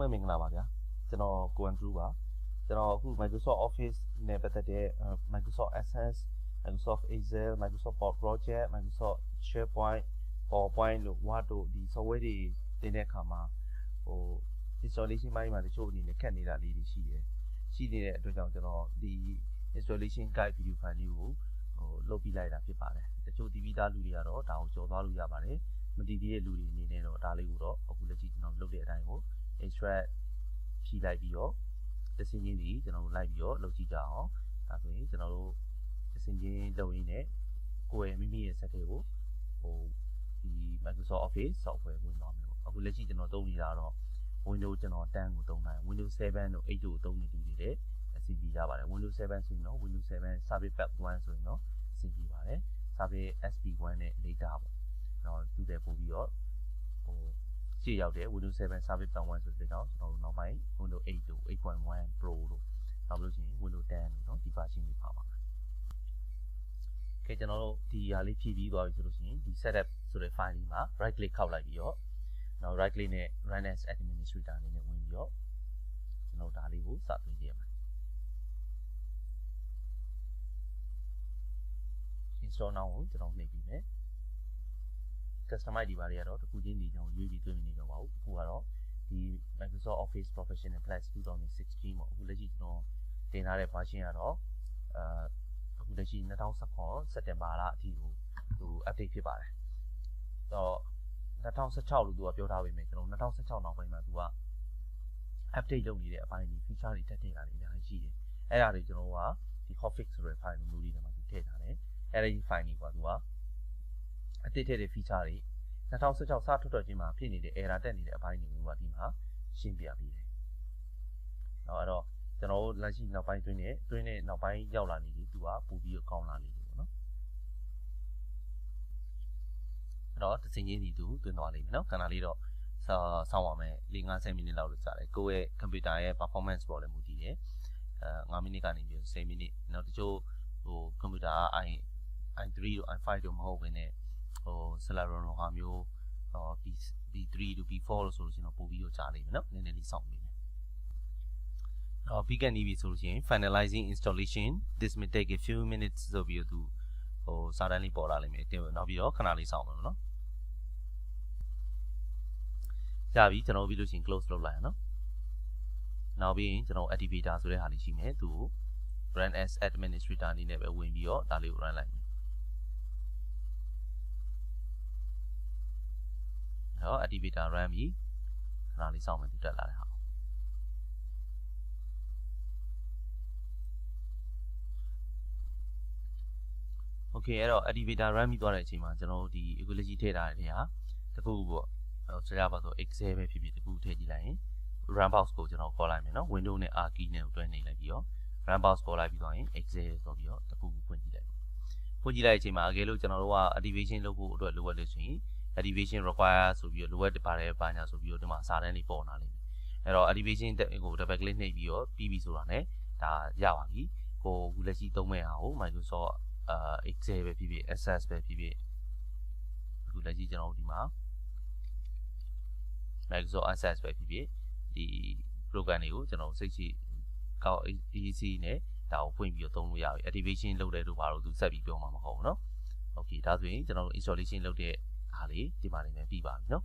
လုံးပဲမင်္ဂလာပါဗျာကျွန်တော်ကိုအန်ဒရူးပါကျွန်တော်အခု Microsoft Office နဲ့ပတ်သက်တဲ့ Microsoft Access Microsoft Excel Microsoft Project Microsoft SharePoint PowerPoint လို့ Word တို့ဒီ software တွေတင်တဲ့အခါမှာဟို installation ပိုင်းမှာတချို့အနေနဲ့ခက်နေတာလေးတွေရှိတယ်ရှိနေတဲ့အတွက်ကြောင့်ကျွန်တော်ဒီ installation guide video file လေးကိုဟိုလုပ်ပြလိုက်တာဖြစ်ပါတယ်တချို့ဒီပြီးသားလူတွေကတော့ဒါကိုကြော်သွားလို့ရပါတယ်မတည်သေးတဲ့လူတွေအနေနဲ့တော့ဒါလေးကိုတော့အခုလက်ရှိကျွန်တော်လုပ်တဲ့အတိုင်းကို extract ဖြီးလိုက်ပြီးတော့တစင်းချင်းစီကျွန်တော်တို့လိုက်ပြီးတော့လုပ်ကြည့်ကြအောင်ဒါဆိုရင်ကျွန်တော်တို့တစင်းချင်းလုပ်ရင်းနဲ့ကိုယ်ရဲ့မိမိရဲ့ set တွေကိုဟိုဒီ Microsoft Office software ဝင်သွားမယ်ပေါ့အခုလက်ရှိကျွန်တော်သုံးနေတာတော့ Windows ကျွန်တော်10ကိုသုံးတာ Windows 7တို့8တို့သုံးနေတူတွေအဆင်ပြေကြပါတယ် Windows 7ဆိုရင်တော့ Windows 7 Service Pack 1ဆိုရင်တော့အဆင်ပြေပါတယ် Service SP1 နဲ့ later ပေါ့တော့သူတဲ့ပို့ပြီးတော့ဟို ရှေ့ရောက်တဲ့ Windows 7 Service Pack 1ဆိုတဲ့ကြောင့်ကျွန်တော်တို့နောက်ပိုင်း Windows 8တို့8.1 Pro တို့နောက်လို့ရှိရင် Windows 10တို့เนาะဒီ version တွေပါပါမယ်ကဲကျွန်တော်တို့ဒီဟာလေးဖြည့်ပြီးသွားပြီဆိုလို့ရှိရင်ဒီ setup ဆိုတဲ့ file လေးမှာ right click ခောက်လိုက်ပြီးတော့နောက် right click နဲ့ run as administrator အနေနဲ့ဝင်ပြီးတော့ကျွန်တော်ဒါလေးကိုစသွင်းကြည့်ရမယ် install now ကိုကျွန်တော်နှိပ်ပြီးမယ် customize ဒီပါတွေကတော့တခုချင်းဒီကျွန်တော်ရွေးပြီးသွင်းနေတော့ပါဘူးအခုကတော့ဒီ Microsoft Office Professional Plus 2016ပေါ့အခုလက်ရှိကျွန်တော်တင်ထားတဲ့ version ကတော့အာအခုလက်ရှိ2019စက်တင်ဘာလအထိကိုသူ update ဖြစ်ပါတယ်တော့2016လို့သူကပြောထားပေမဲ့ကျွန်တော်2016နောက်ပိုင်းမှာသူက update လုပ်နေတဲ့အပိုင်းဒီ feature တွေတက်ထည့်တာတွေအများကြီးရှိတယ်အဲ့ဒါတွေကျွန်တော်ကဒီ hotfix ဆိုတဲ့ file မျိုးလေးတွေမှာသူထည့်ထားတယ်အဲ့ဒီ file ကြီးကသူက အသစ်ထည့်တဲ့ feature တွေ2016စထွက်ထွက်ချင်းမှာဖြစ်နေတဲ့ error တက်နေတဲ့အပိုင်းတွေကိုကဒီမှာရှင်းပြပေးတယ်။နော်အဲ့တော့ကျွန်တော်တို့လက်ရှိနောက်ပိုင်းတွင်းနဲ့တွင်းနဲ့နောက်ပိုင်းရောက်လာနေပြီသူကပို့ပြီးကောင်းလာနေတယ်ပေါ့နော်။အဲ့တော့တစ်စင်းချင်းစီသူတွင်းသွားလိမ့်မယ်နော်။ခဏလေးတော့ဆောင်းပါမယ်၄50မိနစ်လောက်လို့ကြာတယ်။ကိုယ့်ရဲ့ computer ရဲ့ performance ပေါ်လည်းမူတည်တယ်။အဲ9မိနစ်ကနေပြီး10မိနစ်နောက်တချို့ဟို computer က i i3 တို့ i5 တို့မဟုတ်ဘဲနဲ့ ဟို Celeron လိုဟာမျိုးဟော B3 တို့ B4 လို့ဆိုလို့ရှိရင်တော့ပို့ပြီးတော့ကြားလိမ့်မယ်နော်နည်းနည်းလေးစောင့်နေမယ်အော်ပြီးကနေပြီဆိုလို့ရှိရင် finalizing installation this may take a few minutes ဆိုပြီးတော့သူဟိုစာတန်းလေးပေါ်လာလိမ့်မယ်တင်နောက်ပြီးတော့ခဏလေးစောင့်မယ်နော်ကြာပြီကျွန်တော်ပြီးလို့ရှိရင် close လုပ်လိုက်ရနော်နောက်ပြီးရင်ကျွန်တော် activator ဆိုတဲ့ဟာလေးရှိမယ်သူ run as administrator အနေနဲ့ပဲဝင်ပြီးတော့ဒါလေးကို run လိုက်မယ် တော့ activator run ပြီခဏလေးစောင့်မယ်သူတက်လာတဲ့ဟာ Okay အဲ့တော့ activator run ပြီးသွားတဲ့အချိန်မှာကျွန်တော်တို့ဒီ ecology ထည့်ထားတဲ့နေရာတခုပေါ့ဟိုဆိုရပါဆို excel ပဲဖြစ်ဖြစ်တခုထည့်ကြည့်လိုက်ရင် run box ကိုကျွန်တော်ခေါ်လိုက်မယ်နော် window နဲ့ r key နဲ့တွဲနေလိုက်ပြီးတော့ run box ခေါ်လိုက်ပြီးတော့ရင် excel ဆိုပြီးတော့တခုခုဖွင့်ကြည့်လိုက်ဖွင့်ကြည့်လိုက်တဲ့အချိန်မှာအကယ်လို့ကျွန်တော်တို့က activation လုပ်ဖို့အတွက်လိုအပ်လို့ဆိုရင် activation require ဆိုပြီးတော့လိုအပ်ပါတယ်ပါညာဆိုပြီးတော့ဒီမှာစာတန်းလေးပေါ်လာလိမ့်မယ်အဲ့တော့ activation ကို double click နှိပ်ပြီးတော့ပြီးပြီဆိုတာ ਨੇ ဒါရပါပြီကိုခုလက်ရှိသုံးမဲ့ဟာကို Microsoft အာ Excel ပဲဖြစ်ဖြစ် Access ပဲဖြစ်ဖြစ်အခုလက်ရှိကျွန်တော်တို့ဒီမှာ Microsoft Access ပဲဖြစ်ဖြစ်ဒီ program တွေကိုကျွန်တော်စိတ်ရှိကောက် EC နဲ့ဒါကိုဖွင့်ပြီးတော့သုံးလို့ရပြီ activation လုပ်တဲ့တို့ဘာလို့သူဆက်ပြီးပြောမှာမဟုတ်ဘူးเนาะ Okay ဒါဆိုရင်ကျွန်တော်တို့ installation လုပ်တဲ့ ဒါလေးဒီမှာနေပြီးပါပြီနော်